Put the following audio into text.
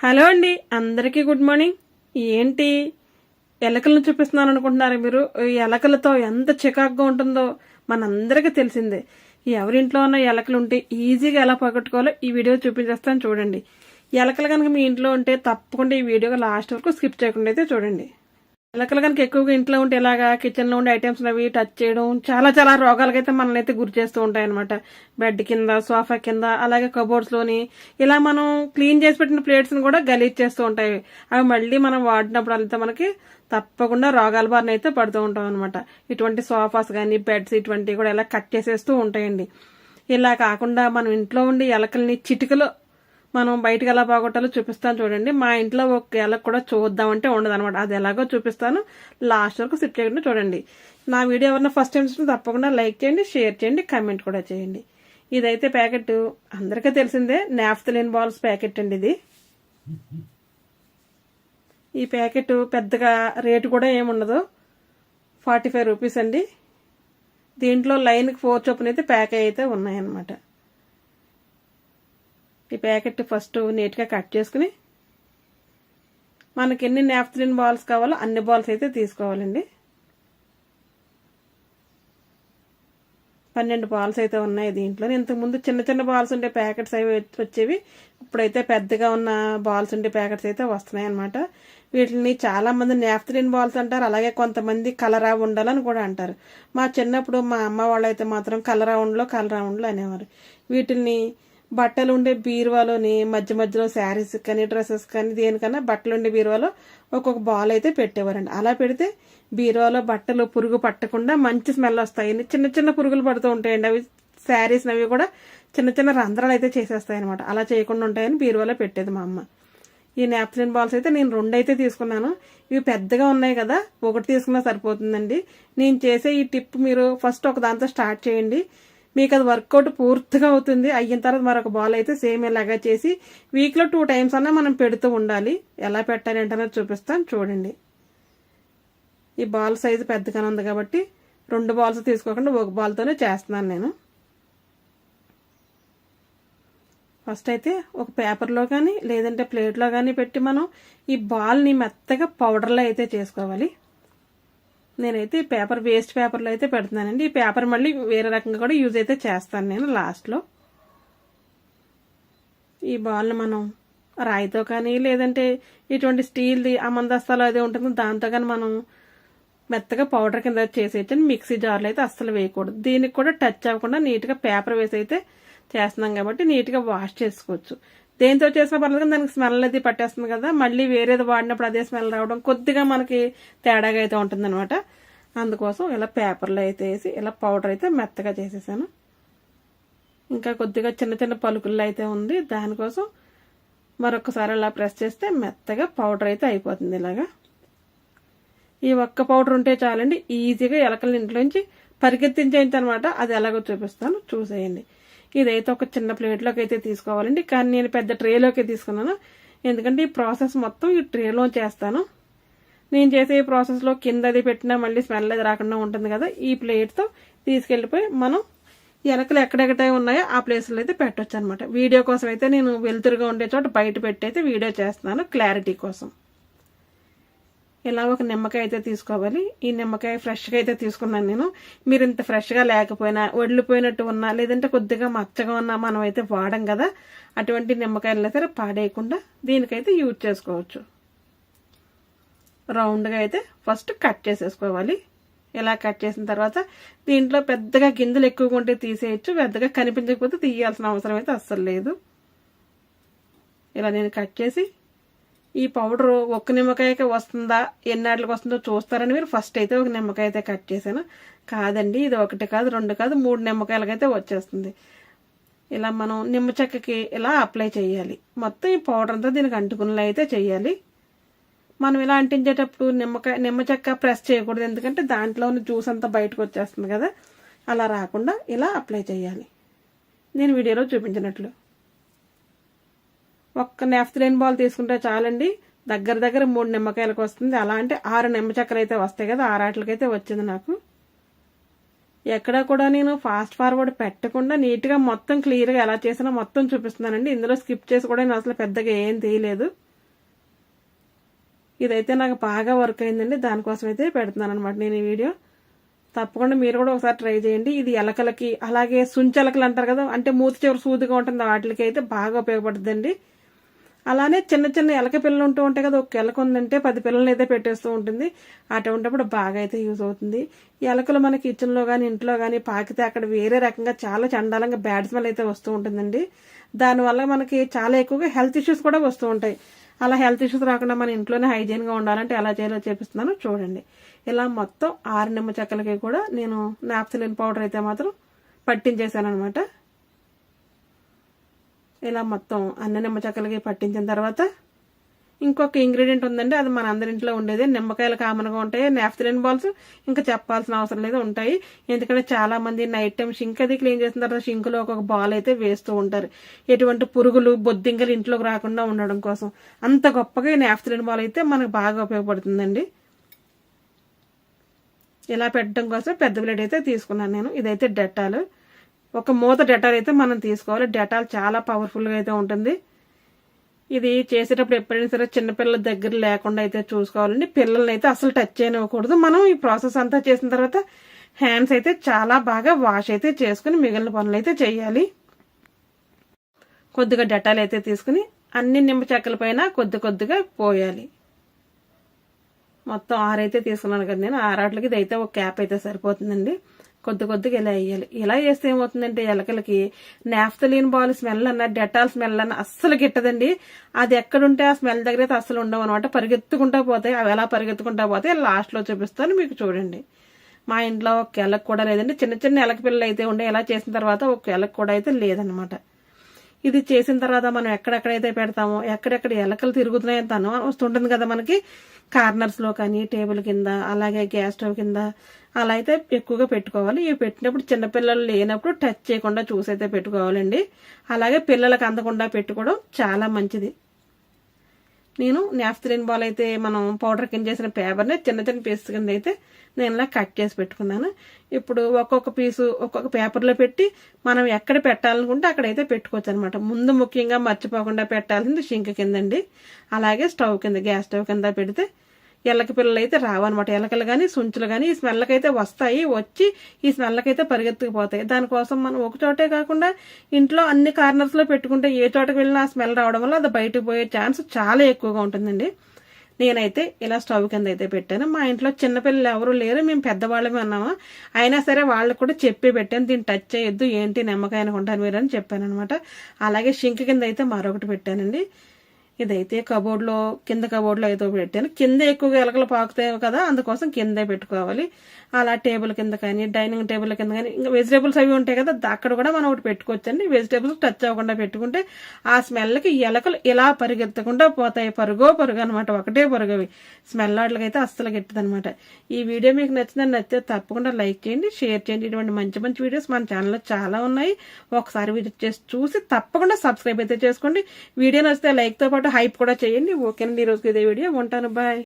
Hello అండి అందరికీ good morning. ఏంటి ఎలకలను చూపిస్తున్నాను అనుకుంటున్నారు మీరు? ఈ ఎలకలతో ఎంత చికాకుగా ఉంటుందో మనందరికీ తెలిసిందే. ఎవరింట్లో ఉన్న ఎలకలు ఉంటే ఈజీగా ఎలా పగట్టుకోవాలో ఈ వీడియో చూపించేస్తాను చూడండి. ఎలకలు కనుక మీ ఇంట్లో ఉంటే తప్పకుండా ఈ వీడియో లాస్ట్ వరకు స్కిప్ చేయకుండా అయితే చూడండి. ఎలకలు కనుక ఎక్కువగా ఇంట్లో ఉంటే ఇలాగా కిచెన్లో ఉండే ఐటమ్స్ అవి టచ్ చేయడం చాలా చాలా రోగాలకైతే మనల్ని అయితే గురి చేస్తూ ఉంటాయి అనమాట బెడ్ కింద సోఫా కింద అలాగే కబోర్డ్స్లోని ఇలా మనం క్లీన్ చేసి పెట్టిన ప్లేట్స్ని కూడా గలీజ్ చేస్తూ ఉంటాయి. అవి మళ్ళీ మనం వాడినప్పుడు అయితే మనకి తప్పకుండా రోగాల బారిన అయితే పడుతూ ఉంటాం అనమాట ఇటువంటి సోఫాస్ కానీ బెడ్స్ ఇటువంటివి కూడా ఇలా కట్ చేసేస్తూ ఉంటాయండి. ఇలా కాకుండా మనం ఇంట్లో ఉండే ఎలకల్ని చిటికలో మనం బయటకు ఎలా బాగొట్టాలో చూపిస్తాను చూడండి. మా ఇంట్లో ఒక ఎలా కూడా చూద్దామంటే ఉండదు అనమాట అది ఎలాగో చూపిస్తాను. లాస్ట్ వరకు సిప్ చేయకుండా చూడండి. నా వీడియో ఎవరన్నా ఫస్ట్ టైం చూసిన తప్పకుండా లైక్ చేయండి షేర్ చేయండి కామెంట్ కూడా చేయండి. ఇదైతే ప్యాకెట్ అందరికీ తెలిసిందే. నాఫ్తలిన్ బాల్స్ ప్యాకెట్ అండి ఇది. ఈ ప్యాకెట్ పెద్దగా రేటు కూడా ఏముండదు. ఫార్టీ ఫైవ్ రూపీస్ అండి. దీంట్లో లైన్కి ఫోర్ చొప్పున అయితే ప్యాక్ అయితే ఉన్నాయన్నమాట. ఈ ప్యాకెట్ ఫస్ట్ నీట్గా కట్ చేసుకుని మనకి ఎన్ని నాఫ్థలిన్ బాల్స్ కావాలో అన్ని బాల్స్ అయితే తీసుకోవాలండి. పన్నెండు బాల్స్ అయితే ఉన్నాయి దీంట్లో ఇంతకుముందు చిన్న చిన్న బాల్స్ ఉండే ప్యాకెట్స్ అవి వచ్చేవి. ఇప్పుడైతే పెద్దగా ఉన్న బాల్స్ ఉండే ప్యాకెట్స్ అయితే వస్తున్నాయి అనమాట వీటిని చాలామంది మంది బాల్స్ అంటారు. అలాగే కొంతమంది కలరా ఉండాలని కూడా అంటారు. మా చిన్నప్పుడు మా అమ్మ వాళ్ళు అయితే మాత్రం కలరా ఉండలో కలరా ఉండలో అనేవారు. వీటిని బట్టలు ఉండే బీరువాలోని మధ్య మధ్యలో శారీస్ కానీ డ్రెస్సెస్ కానీ దేనికన్నా బట్టలు ఉండే బీరువాలో ఒక్కొక్క బాల్ అయితే పెట్టేవారండి. అలా పెడితే బీరువాలో బట్టలు పురుగు పట్టకుండా మంచి స్మెల్ వస్తాయి. చిన్న చిన్న పురుగులు పడుతూ ఉంటాయండి. అవి శారీస్ అవి కూడా చిన్న చిన్న రంధ్రాలు అయితే చేసేస్తాయి అనమాట అలా చేయకుండా ఉంటాయని బీరువాలో పెట్టేది మా అమ్మ. ఈ నాప్సిన్ బాల్స్ అయితే నేను రెండు అయితే తీసుకున్నాను. ఇవి పెద్దగా ఉన్నాయి కదా ఒకటి తీసుకున్నా సరిపోతుందండి. నేను చేసే ఈ టిప్ మీరు ఫస్ట్ ఒక దాంతో స్టార్ట్ చేయండి. మీకు అది వర్కౌట్ పూర్తిగా అవుతుంది. అయిన తర్వాత మరొక బాల్ అయితే సేమ్ ఇలాగా చేసి వీక్లో టూ టైమ్స్ అన్నా మనం పెడుతూ ఉండాలి. ఎలా పెట్టాలి ఏంటనేది చూపిస్తాను. చూడండి. ఈ బాల్ సైజు పెద్దగానే ఉంది కాబట్టి రెండు బాల్స్ తీసుకోకుండా ఒక బాల్తోనే చేస్తున్నాను నేను. ఫస్ట్ అయితే ఒక పేపర్లో కానీ లేదంటే ప్లేట్లో కానీ పెట్టి మనం ఈ బాల్ని మెత్తగా పౌడర్లో అయితే చేసుకోవాలి. నేనైతే పేపర్ వేస్ట్ పేపర్లో అయితే పెడుతున్నానండి. ఈ పేపర్ మళ్ళీ వేరే రకంగా కూడా యూజ్ అయితే చేస్తాను నేను లాస్ట్లో. ఈ బాల్ని మనం రాయితో కానీ లేదంటే ఇటువంటి స్టీల్ది అమందస్తాలు అదే ఉంటుందో దాంతో కానీ మనం మెత్తగా పౌడర్ కింద చేసేయచ్చు మిక్సీ జార్లో అయితే అస్సలు వేయకూడదు. దీనికి కూడా టచ్ అవ్వకుండా నీట్గా పేపర్ వేసి అయితే చేస్తున్నాం కాబట్టి నీట్గా వాష్ చేసుకోవచ్చు. దేంతో చేసిన పర్లేదు కానీ దానికి స్మెల్ అది పట్టేస్తుంది కదా. మళ్ళీ వేరేది వాడినప్పుడు అదే స్మెల్ రావడం కొద్దిగా మనకి తేడాగా అయితే ఉంటుందన్నమాట. అందుకోసం ఇలా పేపర్లో అయితే వేసి ఇలా పౌడర్ అయితే మెత్తగా చేసేసాను. ఇంకా కొద్దిగా చిన్న చిన్న పలుకుల్లో అయితే ఉంది. దానికోసం మరొకసారి ఇలా ప్రెస్ చేస్తే మెత్తగా పౌడర్ అయితే అయిపోతుంది ఇలాగా. ఈ ఒక్క పౌడర్ ఉంటే చాలండి ఈజీగా ఎలకల ఇంట్లోంచి పరిగెత్తించేయండి అనమాట అది ఎలాగో చూపిస్తాను. చూసేయండి. ఇదైతే ఒక చిన్న ప్లేట్లోకి అయితే తీసుకోవాలండి. కానీ నేను పెద్ద ట్రేలోకి తీసుకున్నాను. ఎందుకంటే ఈ ప్రాసెస్ మొత్తం ఈ ట్రేలో చేస్తాను. నేను చేసే ఈ ప్రాసెస్లో కింద అది పెట్టినా మళ్ళీ స్మెల్ అది రాకుండా ఉంటుంది కదా. ఈ ప్లేట్తో తీసుకెళ్ళిపోయి మనం వెనకలు ఎక్కడెక్కడ ఉన్నాయో ఆ ప్లేస్లో అయితే పెట్టొచ్చు అనమాట వీడియో కోసం అయితే నేను వెలుతురుగా ఉండే చోట బయట పెట్టి అయితే వీడియో చేస్తున్నాను క్లారిటీ కోసం. ఇలా ఒక నిమ్మకాయ అయితే తీసుకోవాలి. ఈ నిమ్మకాయ ఫ్రెష్గా అయితే తీసుకున్నాను నేను. మీరు ఇంత ఫ్రెష్గా లేకపోయినా వడ్లిపోయినట్టు ఉన్నా లేదంటే కొద్దిగా మచ్చగా ఉన్నా మనం అయితే వాడం కదా. అటువంటి నిమ్మకాయలు సరే పాడేయకుండా దీనికైతే యూజ్ చేసుకోవచ్చు. రౌండ్గా అయితే ఫస్ట్ కట్ చేసేసుకోవాలి. ఇలా కట్ చేసిన తర్వాత దీంట్లో పెద్దగా గింజలు ఎక్కువగా ఉంటే తీసేయచ్చు పెద్దగా కనిపించకపోతే తీయాల్సిన అవసరం అయితే అస్సలు లేదు. ఇలా నేను కట్ చేసి ఈ పౌడర్ ఒక్క నిమ్మకాయకి వస్తుందా? ఎన్నాళ్ళకి వస్తుందో చూస్తారని మీరు ఫస్ట్ అయితే ఒక నిమ్మకాయ అయితే కట్ చేశాను. కాదండి ఇది ఒకటి కాదు రెండు కాదు మూడు నిమ్మకాయలకైతే వచ్చేస్తుంది. ఇలా మనం నిమ్మ చెక్కకి ఇలా అప్లై చేయాలి. మొత్తం ఈ పౌడర్ అంతా దీనికి అంటుకునేలా అయితే చేయాలి. మనం ఇలా అంటించేటప్పుడు నిమ్మకాయ నిమ్మ చెక్క ప్రెస్ చేయకూడదు. ఎందుకంటే దాంట్లోని జ్యూస్ అంతా బయటకు వచ్చేస్తుంది కదా. అలా రాకుండా ఇలా అప్లై చేయాలి. నేను వీడియోలో చూపించినట్లు. ఒక్క నెఫ్తలిన్ బాల్ తీసుకుంటే చాలండి. దగ్గర దగ్గర మూడు నిమ్మకాయలకు వస్తుంది. అలా అంటే ఆరు నిమ్మ చెక్కలు అయితే వస్తాయి కదా ఆరాట్లకైతే వచ్చింది నాకు. ఎక్కడ కూడా నేను ఫాస్ట్ ఫార్వర్డ్ పెట్టకుండా నీట్గా మొత్తం క్లియర్గా ఎలా చేసినా మొత్తం చూపిస్తున్నానండి. ఇందులో స్కిప్ చేసి కూడా నేను అసలు పెద్దగా ఏం తీయలేదు. ఇదైతే నాకు బాగా వర్క్ అయిందండి. దానికోసం అయితే పెడుతున్నాను అనమాట నేను ఈ వీడియో. తప్పకుండా మీరు కూడా ఒకసారి ట్రై చేయండి. ఇది ఎలకలకి అలాగే సుంచెలకలు అంటారు కదా అంటే మూతి చివరి సూదిగా ఉంటుంది వాటికి అయితే బాగా ఉపయోగపడుతుందండి. అలానే చిన్న చిన్న ఎలక పిల్లలు ఉంటూ ఉంటాయి కదా ఒక ఎలక ఉందంటే పది పిల్లల్ని అయితే పెట్టేస్తూ ఉంటుంది. అటువంటిప్పుడు బాగా అయితే యూజ్ అవుతుంది. ఎలకలు మన కిచెన్లో కానీ ఇంట్లో కానీ పాకితే అక్కడ వేరే రకంగా చాలా చండాలంగా బ్యాడ్ స్మెల్ అయితే వస్తూ ఉంటుందండి. దానివల్ల మనకి చాలా ఎక్కువగా హెల్త్ ఇష్యూస్ కూడా వస్తూ ఉంటాయి. అలా హెల్త్ ఇష్యూస్ రాకుండా మన ఇంట్లోనే హైజీన్గా ఉండాలంటే ఎలా చేయాలో చేపిస్తున్నాను చూడండి. ఇలా మొత్తం ఆరు నిమ్మ చెక్కలకి కూడా నేను నాప్సిలిన్ పౌడర్ అయితే మాత్రం పట్టించేసాను అనమాట ఇలా మొత్తం అన్ని నిమ్మ చెక్కలకి పట్టించిన తర్వాత ఇంకొక ఇంగ్రీడియంట్ ఉందండి అది మన అందరి ఇంట్లో ఉండేది. నిమ్మకాయలు కామన్గా ఉంటాయి నాఫ్తలిన్ బాల్స్ ఇంకా చెప్పాల్సిన అవసరం లేదు ఉంటాయి. ఎందుకంటే చాలా మంది నైట్ టైం షింక్ అది క్లీన్ చేసిన తర్వాత షింక్లో ఒక బాల్ అయితే వేస్తూ ఉంటారు. ఎటువంటి పురుగులు బొద్దింకలు ఇంట్లోకి రాకుండా ఉండడం కోసం. అంత గొప్పగా ఈ నాఫ్తలిన్ బాల్ అయితే మనకు బాగా ఉపయోగపడుతుందండి. ఇలా పెట్టడం కోసం పెద్ద బ్లేడ్ అయితే తీసుకున్నాను నేను. ఇదైతే డెట్టాలు. ఒక మూత డెటాల్ అయితే మనం తీసుకోవాలి. డెటాల్ చాలా పవర్ఫుల్గా అయితే ఉంటుంది. ఇది చేసేటప్పుడు ఎప్పుడైనా సరే చిన్నపిల్లల దగ్గర లేకుండా అయితే చూసుకోవాలండి. పిల్లల్ని అయితే అసలు టచ్ చేయనివ్వకూడదు. మనం ఈ ప్రాసెస్ అంతా చేసిన తర్వాత హ్యాండ్స్ అయితే చాలా బాగా వాష్ అయితే చేసుకుని మిగిలిన పనులు అయితే చేయాలి. కొద్దిగా డెటాల్ అయితే తీసుకుని అన్ని నిమ్మ చెక్కల పైన కొద్ది కొద్దిగా పోయాలి. మొత్తం ఆరైతే తీసుకున్నాను కదా నేను ఆరాట్లకి ఇది అయితే ఒక క్యాప్ అయితే సరిపోతుందండి. కొద్ది కొద్దిగా ఇలా వేయాలి. ఇలా వేస్తే ఏమవుతుందంటే ఎలకలకి నాఫ్తలీన్ బాల్ స్మెల్ అన్న డెటాల్ స్మెల్ అన్న అస్సలు గిట్టదండి. అది ఎక్కడుంటే ఆ స్మెల్ దగ్గర అయితే అస్సలు ఉండవు అనమాట పరిగెత్తుకుంటా పోతాయి. అవి ఎలా పరిగెత్తుకుంటా పోతే లాస్ట్లో చూపిస్తాను మీకు చూడండి. మా ఇంట్లో ఒక ఎలక కూడా లేదండి. చిన్న చిన్న ఎలక పిల్లలు అయితే ఉండే ఇలా చేసిన తర్వాత ఒక ఎలక కూడా అయితే లేదనమాట ఇది చేసిన తర్వాత మనం ఎక్కడెక్కడైతే పెడతామో ఎక్కడెక్కడ ఎలకలు తిరుగుతున్నాయో తను వస్తుంటుంది కదా మనకి. కార్నర్స్లో కానీ టేబుల్ కింద అలాగే గ్యాస్ స్టవ్ కింద అలా అయితే ఎక్కువగా పెట్టుకోవాలి. ఇవి పెట్టినప్పుడు చిన్నపిల్లలు లేనప్పుడు టచ్ చేయకుండా చూసి అయితే పెట్టుకోవాలండి. అలాగే పిల్లలకు అందకుండా పెట్టుకోవడం చాలా మంచిది. నేను నాఫ్తలిన్ బాల్ అయితే మనం పౌడర్ కింద చేసిన పేపర్ని చిన్న చిన్న పీస్ కింద అయితే నేను ఇలా కట్ చేసి పెట్టుకున్నాను. ఇప్పుడు ఒక్కొక్క పీసు ఒక్కొక్క పేపర్లో పెట్టి మనం ఎక్కడ పెట్టాలనుకుంటే అక్కడైతే పెట్టుకోవచ్చు అనమాట ముందు ముఖ్యంగా మర్చిపోకుండా పెట్టాల్సింది షింక్ కిందండి. అలాగే స్టవ్ కింద గ్యాస్ స్టవ్ కింద పెడితే ఎల్లకి పిల్లలు అయితే రావన్నమాట. ఎలకలు కానీ సుంచులు కానీ ఈ స్మెల్కి అయితే వస్తాయి వచ్చి ఈ స్మెల్లకైతే పరిగెత్తుకుపోతాయి. దానికోసం మనం ఒక చోటే కాకుండా ఇంట్లో అన్ని కార్నర్స్లో పెట్టుకుంటే ఏ చోటకి వెళ్ళినా ఆ స్మెల్ రావడం వల్ల అది బయటకు పోయే ఛాన్స్ చాలా ఎక్కువగా ఉంటుందండి. నేనైతే ఇలా స్టవ్ కింద అయితే పెట్టాను. మా ఇంట్లో చిన్నపిల్లలు ఎవరు లేరు మేము పెద్దవాళ్ళమే ఉన్నామా. అయినా సరే వాళ్ళకు కూడా చెప్పి పెట్టాను. దీన్ని టచ్ చేయొద్దు ఏంటి నిమ్మకాయ అనుకుంటాను మీరు అని చెప్పాను అనమాట అలాగే షింక్ కింద అయితే మరొకటి పెట్టానండి. ఇదైతే కబోర్డ్లో కింద కబోర్డ్లో అయితే పెట్టాను. కింద ఎక్కువగా ఎలకలు పాకుతాయి కదా అందుకోసం కిందే పెట్టుకోవాలి. అలా టేబుల్ కింద కానీ డైనింగ్ టేబుల్ కింద కానీ ఇంకా వెజిటేబుల్స్ అవి ఉంటాయి కదా అక్కడ కూడా మనం ఒకటి పెట్టుకోవచ్చండి. వెజిటేబుల్స్ టచ్ అవ్వకుండా పెట్టుకుంటే ఆ స్మెల్కి ఎలకలు ఇలా పరిగెత్తకుండా పోతాయి. పరుగో పరుగు అనమాట ఒకటే పరుగు అవి. స్మెల్ వాటికైతే అస్సలు గిట్టదనమాట ఈ వీడియో మీకు నచ్చిందని నచ్చితే తప్పకుండా లైక్ చేయండి షేర్ చేయండి. ఇటువంటి మంచి మంచి వీడియోస్ మన ఛానల్లో చాలా ఉన్నాయి. ఒకసారి వీడియో చేసి చూసి తప్పకుండా సబ్స్క్రైబ్ అయితే చేసుకోండి. వీడియో నచ్చితే లైక్తో పాటు హైప్ కూడా చేయండి. ఓకేనండి. ఈరోజుకి ఇదే వీడియో. ఉంటాను. బాయ్.